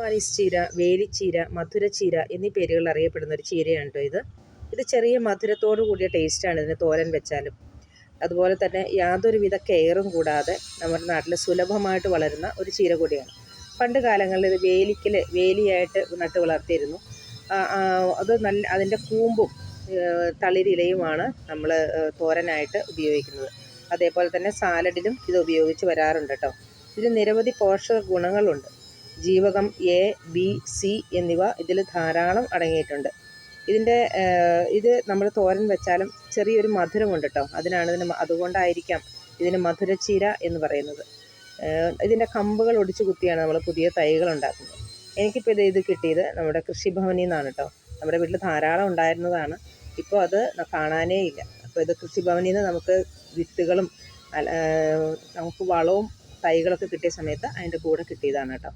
Wallis ചീര വേലിച്ചീര മധുരച്ചീര എന്നീ പേരുകളിൽ അറിയപ്പെടുന്ന ഒരു ചീരയാണ് കേട്ടോ ഇത്. ഇത് ചെറിയ മധുരത്തോടു കൂടിയ ടേസ്റ്റാണ് ഇതിന് തോരൻ വെച്ചാലും. അതുപോലെ തന്നെ യാതൊരുവിധ കെയറും കൂടാതെ നമ്മുടെ നാട്ടിൽ സുലഭമായിട്ട് വളരുന്ന ഒരു ചീര കൂടിയാണ്. പണ്ട് കാലങ്ങളിൽ ഇത് വേലിക്കൽ വേലിയായിട്ട് നട്ട് വളർത്തിയിരുന്നു. അത് നല്ല അതിന്റെ കൂമ്പും തളിരിലയുമാണ് നമ്മൾ തോരനായിട്ട് ഉപയോഗിക്കുന്നത്. അതേപോലെ തന്നെ സാലഡിലും ഇത് ഉപയോഗിച്ച് വരാറുണ്ട് കേട്ടോ. ഇതിന് നിരവധി പോഷക ഗുണങ്ങളുണ്ട്. ജീവകം എ ബി സി എന്നിവ ഇതിൽ ധാരാളം അടങ്ങിയിട്ടുണ്ട്. ഇതിന്റെ ഇത് നമ്മൾ തോരൻ വെച്ചാലും ചെറിയൊരു മധുരമുണ്ട് കേട്ടോ അതിനാണ് ഇതിന് അതുകൊണ്ടായിരിക്കാം ഇതിന് മധുരച്ചീര എന്ന് പറയുന്നത്. ഇതിന്റെ കമ്പുകൾ ഒടിച്ചു കുത്തിയാണ് നമ്മൾ പുതിയ തൈകൾ ഉണ്ടാക്കുന്നത്. എനിക്കിപ്പോൾ ഇത് ഇത് കിട്ടിയത് നമ്മുടെ കൃഷിഭവനിൽ നിന്നാണ് കേട്ടോ നമ്മുടെ വീട്ടിൽ ധാരാളം ഉണ്ടായിരുന്നതാണ്. ഇപ്പോൾ അത് കാണാനേ ഇല്ല. അപ്പോൾ ഇത് കൃഷിഭവനിൽ നിന്ന് നമുക്ക് വിത്തുകളും നമുക്ക് വളവും തൈകളൊക്കെ കിട്ടിയ സമയത്ത് അതിന്റെ കൂടെ കിട്ടിയതാണ് കേട്ടോ